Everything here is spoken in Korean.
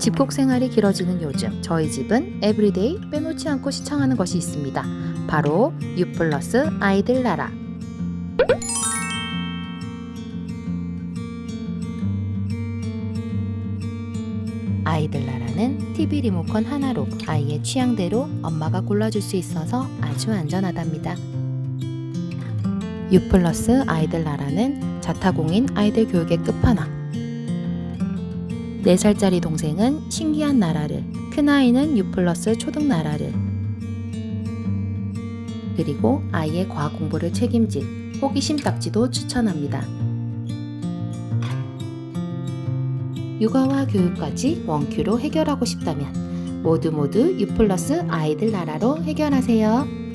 집콕 생활이 길어지는 요즘 저희 집은 에브리데이 빼놓지 않고 시청하는 것이 있습니다. 바로 U 플러스 아이들 나라. 아이들 나라는 TV 리모컨 하나로 아이의 취향대로 엄마가 골라줄 수 있어서 아주 안전하답니다. U 플러스 아이들 나라는 자타공인 아이들 교육의 끝판왕. 4살짜리 동생은 신기한 나라를, 큰아이는 U 플러스 초등 나라를, 그리고 아이의 과학 공부를 책임질 호기심 딱지도 추천합니다. 육아와 교육까지 원큐로 해결하고 싶다면 모두 모두 U 플러스 아이들 나라로 해결하세요.